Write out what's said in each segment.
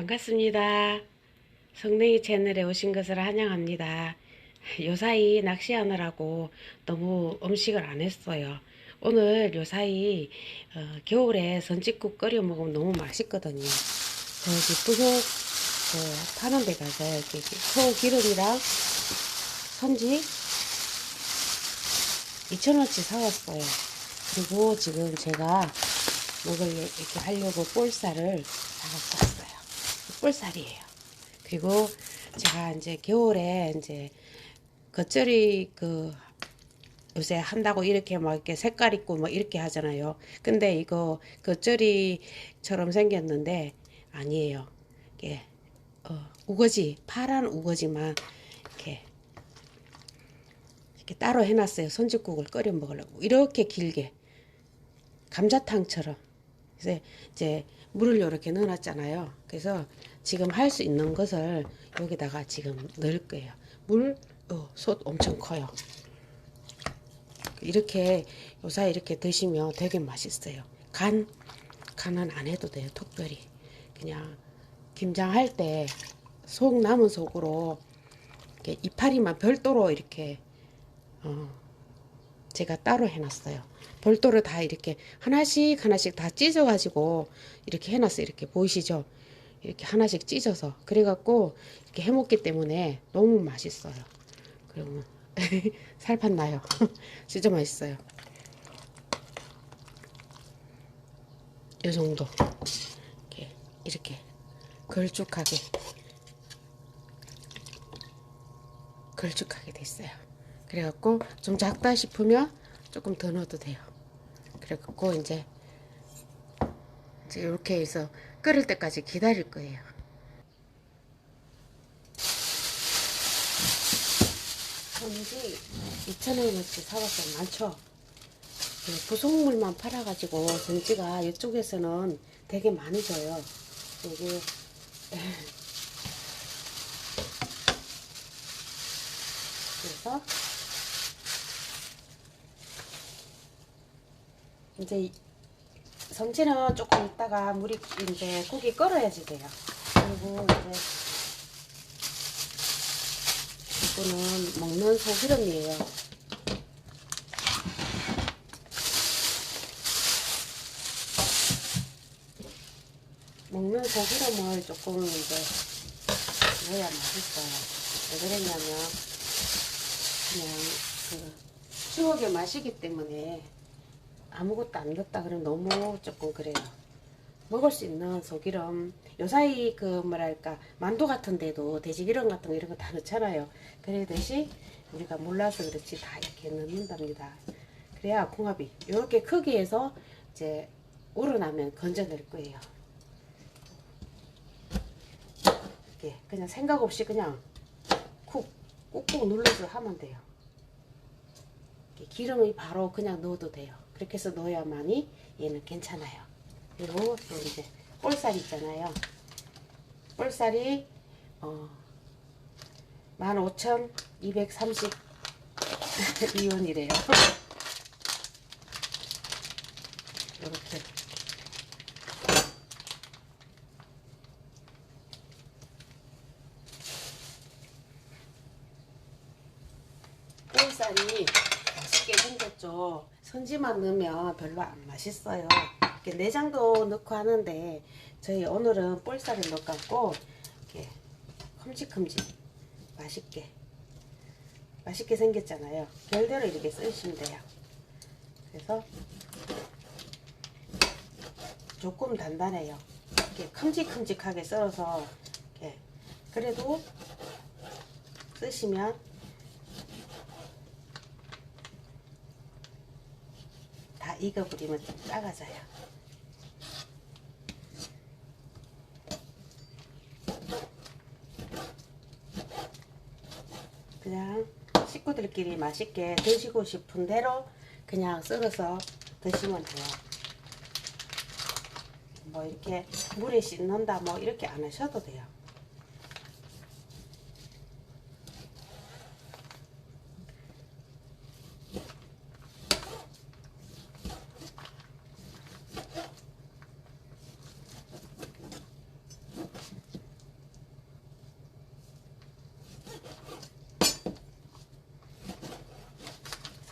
반갑습니다. 성능이 채널에 오신 것을 환영합니다. 요사이 낚시하느라고 너무 음식을 안 했어요. 오늘 요사이 어, 겨울에 선짓국 끓여 먹으면 너무 맛있거든요. 저기 부속 그 파는 데 가서 이렇게 소기름이랑 선지 2,000원치 사왔어요. 그리고 지금 제가 먹을 이렇게 하려고 볼살을 사 볼살이에요. 그리고 제가 이제 겨울에 이제 겉절이 그 요새 한다고 이렇게 막 이렇게 색깔 있고 뭐 이렇게 하잖아요. 근데 이거 겉절이처럼 생겼는데 아니에요. 이게 어, 우거지 파란 우거지만 이렇게 이렇게 따로 해놨어요. 손짓국을 끓여 먹으려고 이렇게 길게 감자탕처럼. 그래서 이제 물을 이렇게 넣어놨잖아요. 그래서 지금 할 수 있는 것을 여기다가 지금 넣을 거예요. 물, 어, 솥 엄청 커요. 이렇게 요사 이렇게 드시면 되게 맛있어요. 간, 간은 안 해도 돼요. 특별히. 그냥 김장 할 때 속 남은 속으로 이파리만 별도로 이렇게 어, 제가 따로 해놨어요. 별도로 다 이렇게 하나씩 하나씩 다 찢어가지고 이렇게 해놨어요. 이렇게 보이시죠? 이렇게 하나씩 찢어서 그래갖고 이렇게 해먹기 때문에 너무 맛있어요. 그러면 살판 나요. 진짜 맛있어요. 이 정도 이렇게 이렇게 걸쭉하게 걸쭉하게 됐어요. 그래갖고 좀 작다 싶으면 조금 더 넣어도 돼요. 그래갖고 이제 이제 이렇게 해서 끓을 때까지 기다릴 거예요. 전지 2,000원어치 사왔어요. 많죠? 그 부속물만 팔아가지고 전지가 이쪽에서는 되게 많이 줘요. 여기 그래서 이제 이- 섬지는 조금 있다가 물이 이제 국이 끓어야지 돼요. 그리고 이제 이거는 먹는 소기름이에요. 먹는 소기름을 조금 이제 넣어야 맛있어요. 왜 그랬냐면 그냥 그 추억의 맛이기 때문에 아무것도 안 넣었다 그러면 너무 조금 그래요. 먹을 수 있는 소기름 요 사이 그 뭐랄까 만두 같은 데도 돼지기름 같은 거 이런 거 다 넣잖아요. 그러듯이 우리가 몰라서 그렇지 다 이렇게 넣는답니다. 그래야 궁합이 이렇게 크기에서 이제 우러나면 건져낼 거예요. 이렇게 그냥 생각 없이 그냥 쿡 꾹꾹 눌러서 하면 돼요. 이렇게 기름이 바로 그냥 넣어도 돼요. 그렇게 해서 넣어야만이 얘는 괜찮아요. 그리고 또 이제 볼살 있잖아요. 볼살이 어 15,230이온이래요. 이렇게 볼살이 맛있게 생겼죠. 선지만 넣으면 별로 안 맛있어요. 이렇게 내장도 넣고 하는데 저희 오늘은 볼살을 넣어갖고 이렇게 큼직큼직 맛있게 맛있게 생겼잖아요. 별대로 이렇게 쓰시면 돼요. 그래서 조금 단단해요. 이렇게 큼직큼직하게 썰어서 이렇게 그래도 쓰시면 다 익어버리면 좀 작아져요. 그냥 식구들끼리 맛있게 드시고 싶은 대로 그냥 썰어서 드시면 돼요. 뭐 이렇게 물에 씻는다 뭐 이렇게 안 하셔도 돼요.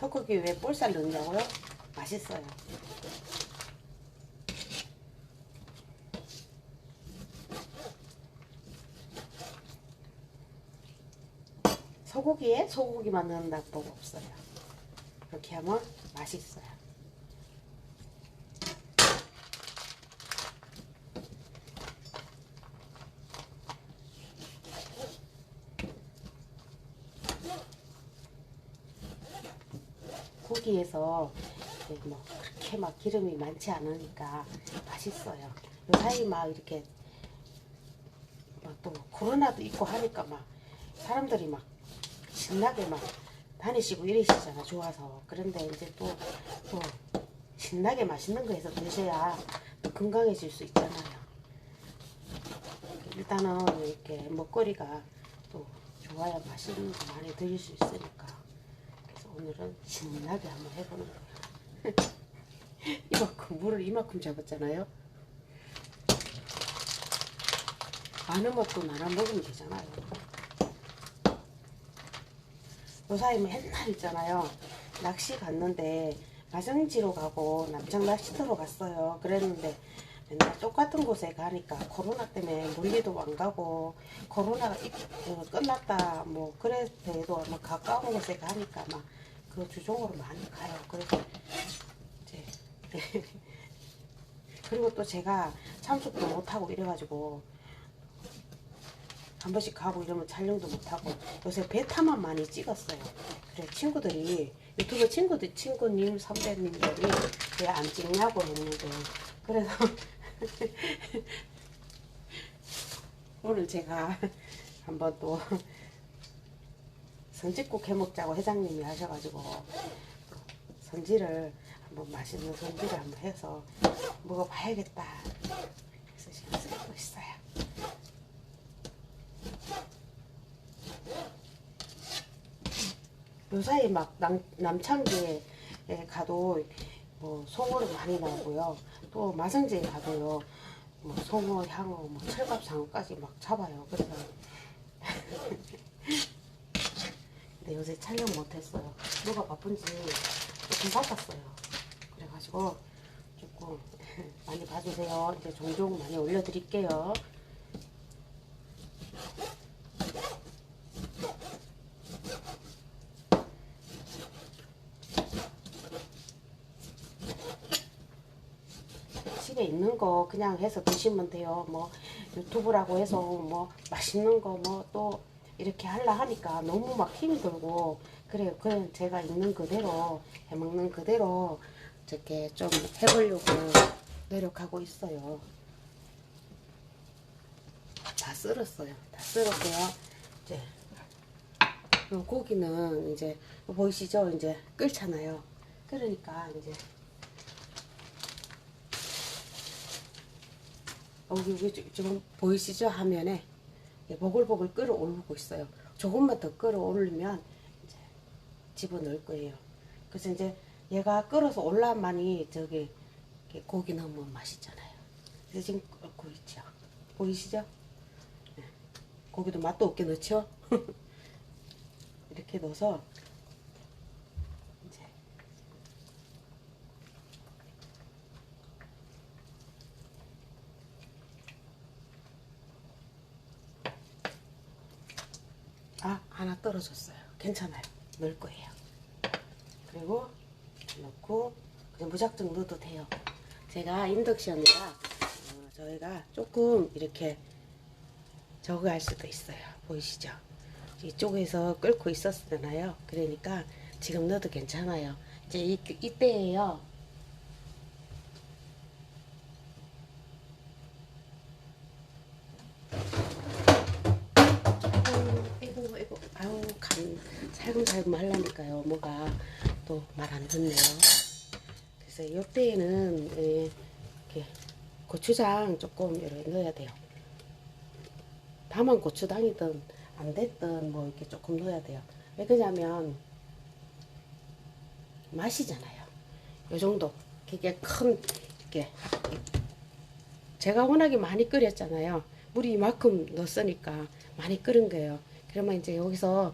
소고기 왜 볼살 넣냐고요? 맛있어요. 소고기에 소고기만 넣는 방법 없어요. 그렇게 하면 맛있어요. 고기에서 뭐 그렇게 막 기름이 많지 않으니까 맛있어요. 요 사이 막 이렇게 막 또 코로나도 있고 하니까 막 사람들이 막 신나게 막 다니시고 이러시잖아 좋아서 그런데 이제 또 또 신나게 맛있는 거 해서 드셔야 또 건강해질 수 있잖아요. 일단은 이렇게 먹거리가 또 좋아야 맛있는 거 많이 드실 수 있으니까 오늘은 신나게 한번 해보는 거예요. 이만큼 물을 이만큼 잡았잖아요. 많으면 또 나눠 먹으면 되잖아요. 요 사이 뭐 옛날 있잖아요. 낚시 갔는데 마성지로 가고 남창 낚시터로 갔어요. 그랬는데 맨날 똑같은 곳에 가니까 코로나 때문에 멀리도 안 가고 코로나가 이- 어, 끝났다 뭐 그래도 뭐 가까운 곳에 가니까 막 그 주종으로 많이 가요. 그래서 이제 그리고 또 제가 참석도 못하고 이래가지고 한 번씩 가고 이러면 촬영도 못하고 요새 베타만 많이 찍었어요. 그래 친구들이 유튜브 친구들 친구님 선배님들이 왜 안 찍냐고 했는데 그래서 오늘 제가 한번 또 선지국 해먹자고 회장님이 하셔가지고 또 선지를 한번 맛있는 선지를 한번 해서 먹어봐야겠다. 그래서 지금 쓰고 있어요. 요사이 막 남, 남창기에 가도 뭐 송어를 많이 나오고요. 또 마성지에 가도요. 뭐 송어, 향어, 뭐 철갑, 장어까지 막 잡아요. 그래서 근데 요새 촬영 못했어요. 누가 바쁜지 좀 바빴어요. 그래가지고 조금 많이 봐주세요. 이제 종종 많이 올려드릴게요. 집에 있는 거 그냥 해서 드시면 돼요. 뭐 유튜브라고 해서 뭐 맛있는 거 뭐 또 이렇게 하려 하니까 너무 막 힘이 들고 그래요. 그냥 제가 있는 그대로 해먹는 그대로 이렇게 좀 해보려고 노력하고 있어요. 다 썰었어요. 다 썰었고요. 이제 요 고기는 이제 보이시죠? 이제 끓잖아요. 그러니까 이제 여기 여기 지- 지금 보이시죠? 화면에 예, 보글보글 끓어오르고 있어요. 조금만 더 끓어오르면 이제 집어넣을 거예요. 그래서 이제 얘가 끓어서 올라만이 저기 고기 넣으면 맛있잖아요. 그래서 지금 끓고 있죠. 보이시죠? 예. 고기도 맛도 없게 넣죠? 이렇게 넣어서 이제 아 하나 떨어졌어요. 괜찮아요. 넣을 거예요. 그리고 넣고 그냥 무작정 넣어도 돼요. 제가 인덕션이라 어, 저희가 조금 이렇게 저거 할 수도 있어요. 보이시죠? 이쪽에서 끓고 있었잖아요. 그러니까 지금 넣어도 괜찮아요. 이제 이, 이때예요. 아이고 아이고 아우 간 하려니까요. 뭐가 또 말 안 듣네요. 그래서 이때에는 예, 이렇게 고추장 조금 이렇게 넣어야 돼요. 다만 고추장이든 안 됐든 뭐 이렇게 조금 넣어야 돼요. 왜 그러냐면 맛이잖아요. 요 정도. 이게 큰 이렇게 제가 워낙에 많이 끓였잖아요. 물이 이만큼 넣었으니까 많이 끓은 거예요. 그러면 이제 여기서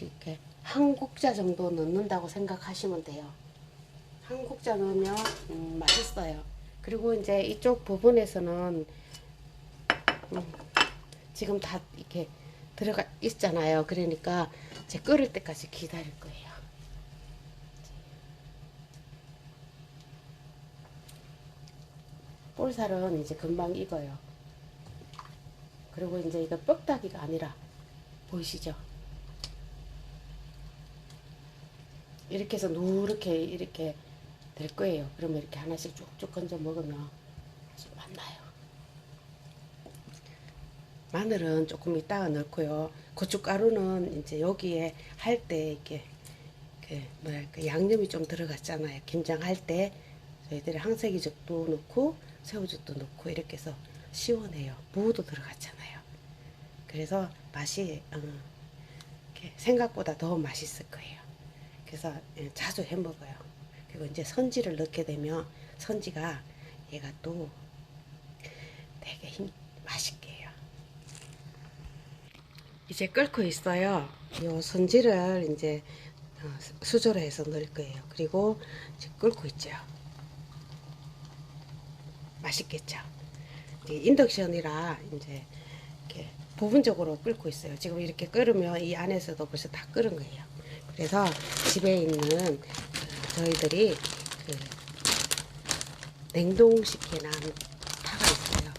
이렇게 한 국자 정도 넣는다고 생각하시면 돼요. 한 국자 넣으면 음, 맛있어요. 그리고 이제 이쪽 부분에서는 음, 지금 다 이렇게 들어가 있잖아요. 그러니까 이제 끓을 때까지 기다릴 거예요. 볼살은 이제 금방 익어요. 그리고 이제 이거 뻑다기가 아니라 보이시죠? 이렇게 해서 누렇게 이렇게 될 거예요. 그러면 이렇게 하나씩 쭉쭉 건져 먹으면 아주 맛나요. 마늘은 조금 이따가 넣고요. 고춧가루는 이제 여기에 할 때 이렇게 그 뭐랄까 양념이 좀 들어갔잖아요. 김장 할 때 저희들이 항세기죽도 넣고 새우죽도 넣고 이렇게 해서 시원해요. 무도 들어갔잖아요. 그래서 맛이 어, 이렇게 생각보다 더 맛있을 거예요. 그래서 예, 자주 해 먹어요. 그리고 이제 선지를 넣게 되면 선지가 얘가 또 되게 힘 맛있게 해요. 이제 끓고 있어요. 요 선지를 이제 어, 수저로 해서 넣을 거예요. 그리고 이제 끓고 있죠. 맛있겠죠. 인덕션이라 이제 이렇게 부분적으로 끓고 있어요. 지금 이렇게 끓으면 이 안에서도 벌써 다 끓은 거예요. 그래서 집에 있는 그 저희들이 그 냉동시켜놓은 파가 있어요.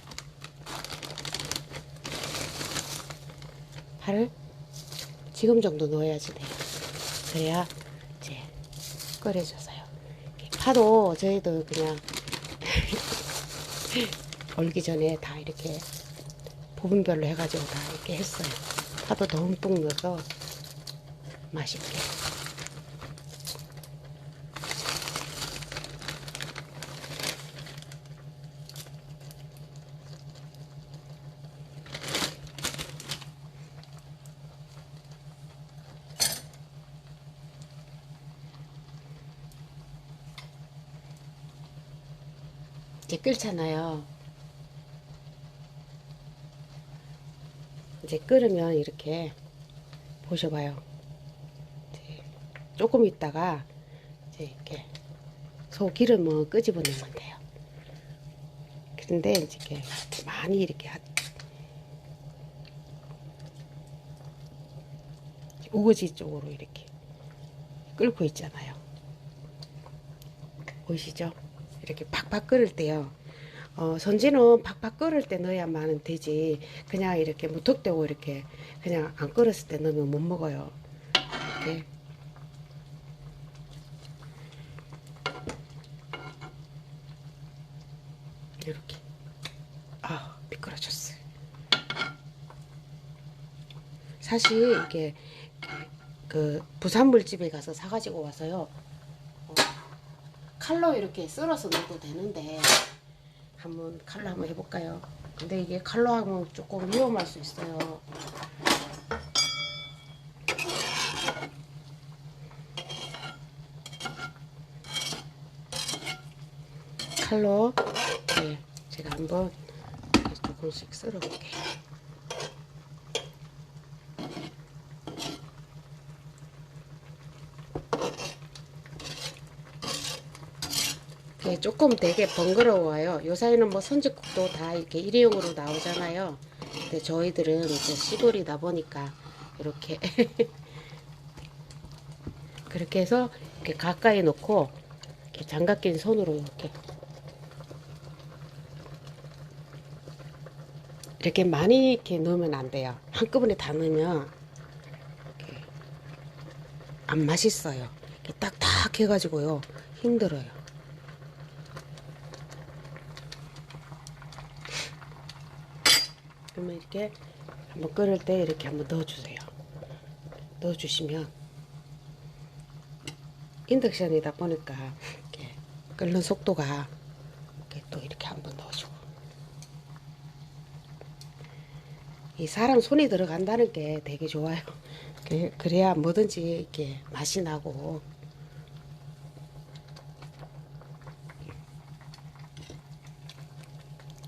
파를 지금 정도 넣어야지 돼요. 그래야 이제 끓여져서요. 파도 저희도 그냥 얼기 전에 다 이렇게 부분별로 해가지고 다 이렇게 했어요. 파도 듬뿍 넣어서 맛있게. 이제 끓잖아요. 이제 끓으면 이렇게 보셔봐요. 조금 있다가 이제 이렇게 소기름은 끄집어내면 돼요. 그런데 이렇게 많이 이렇게 하- 우거지 쪽으로 이렇게 끓고 있잖아요. 보이시죠? 이렇게 팍팍 끓을 때요. 어, 선지는 팍팍 끓을 때 넣어야만 되지. 그냥 이렇게 무턱대고 이렇게 그냥 안 끓었을 때 넣으면 못 먹어요. 이렇게. 아, 미끄러졌어요. 사실 이게 그 부산물집에 가서 사가지고 와서요. 어, 칼로 이렇게 썰어서 넣어도 되는데 한번 칼로 한번 해볼까요? 근데 이게 칼로 하면 조금 위험할 수 있어요. 칼로 네, 제가 한번 이렇게 조금씩 썰어볼게요. 이게 조금 되게 번거로워요. 요사이는 뭐 선지국도 다 이렇게 일회용으로 나오잖아요. 근데 저희들은 이제 시골이다 보니까 이렇게 그렇게 해서 이렇게 가까이 놓고 이렇게 장갑 낀 손으로 이렇게 이렇게 많이 이렇게 넣으면 안 돼요. 한꺼번에 다 넣으면 이렇게 안 맛있어요. 이렇게 딱딱 해가지고요 힘들어요. 그러면 이렇게 한번 끓을 때 이렇게 한번 넣어주세요. 넣어주시면 인덕션이다 보니까 이렇게 끓는 속도가 이렇게 또 이렇게 한번 넣어주고 이 사람 손이 들어간다는 게 되게 좋아요. 그래- 그래야 뭐든지 이렇게 맛이 나고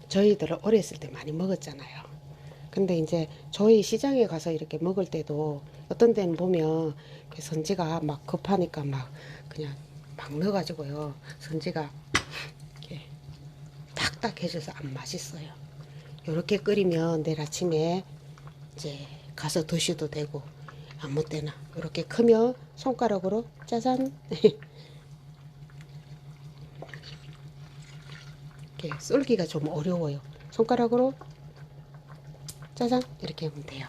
저희들은 어렸을 때 많이 먹었잖아요. 근데 이제 저희 시장에 가서 이렇게 먹을 때도 어떤 데는 보면 이렇게 선지가 막 급하니까 막 그냥 막 넣어가지고요. 선지가 이렇게 딱딱해져서 안 맛있어요. 요렇게 끓이면 내일 아침에 이제 가서 드셔도 되고 아무 때나 이렇게 크면 손가락으로 짜잔 이렇게 썰기가 좀 어려워요. 손가락으로 짜잔 이렇게 하면 돼요.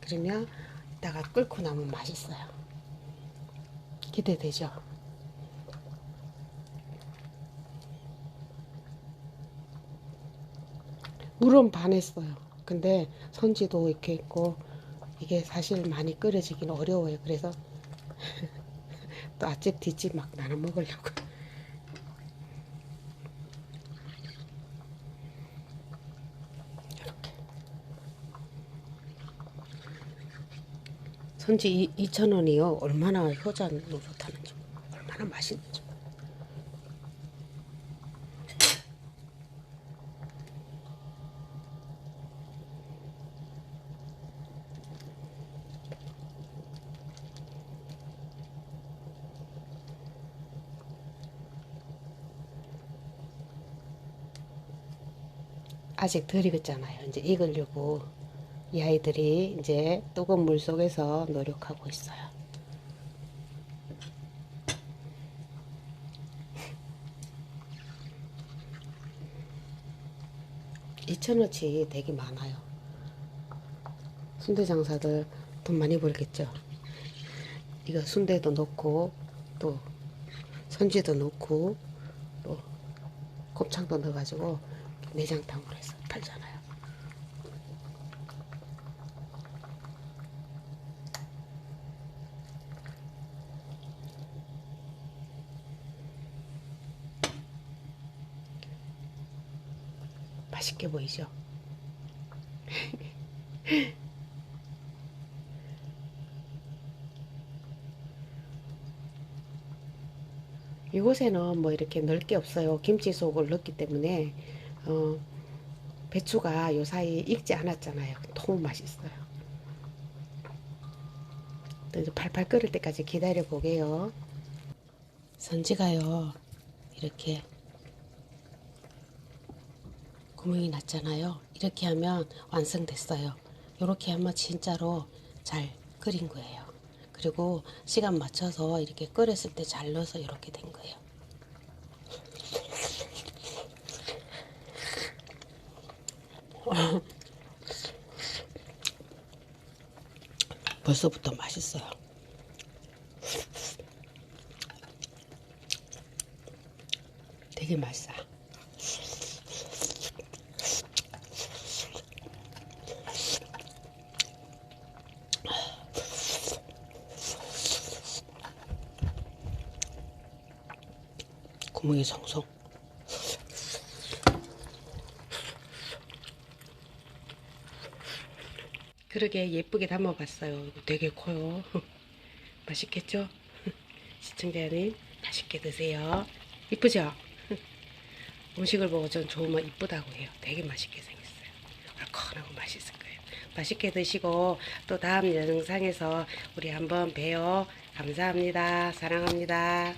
그러면 이따가 끓고 나면 맛있어요. 기대되죠? 물은 반했어요. 근데 선지도 이렇게 있고 이게 사실 많이 끓여지긴 어려워요. 그래서 또 앞집 뒷집 막 나눠 먹으려고. 선지 2,000원이요. 얼마나 효자 노릇하는지, 얼마나 맛있는지. 아직 덜 익었잖아요. 이제 익으려고 이 아이들이 이제 뜨거운 물 속에서 노력하고 있어요. 이천원치 되게 많아요. 순대 장사들 돈 많이 벌겠죠. 이거 순대도 넣고 또 선지도 넣고 또 곱창도 넣어가지고 내장탕으로 해서 팔잖아요. 맛있게 보이죠? 이곳에는 뭐 이렇게 넣을 게 없어요. 김치 속을 넣기 때문에 어, 배추가 요 사이 익지 않았잖아요. 너무 맛있어요. 또 이제 팔팔 끓을 때까지 기다려 보게요. 선지가요. 이렇게 구멍이 났잖아요. 이렇게 하면 완성됐어요. 이렇게 하면 진짜로 잘 끓인 거예요. 그리고 시간 맞춰서 이렇게 끓였을 때 잘 넣어서 이렇게 된 거예요. 벌써부터 맛있어요. 되게 맛있어. 구멍이 성성. 그러게 예쁘게 담아봤어요. 되게 커요. 맛있겠죠? 시청자님 맛있게 드세요. 이쁘죠? 음식을 보고 전 좋으면 이쁘다고 해요. 되게 맛있게 생겼어요. 얼큰하고 맛있을 거예요. 맛있게 드시고 또 다음 영상에서 우리 한번 봬요. 감사합니다. 사랑합니다.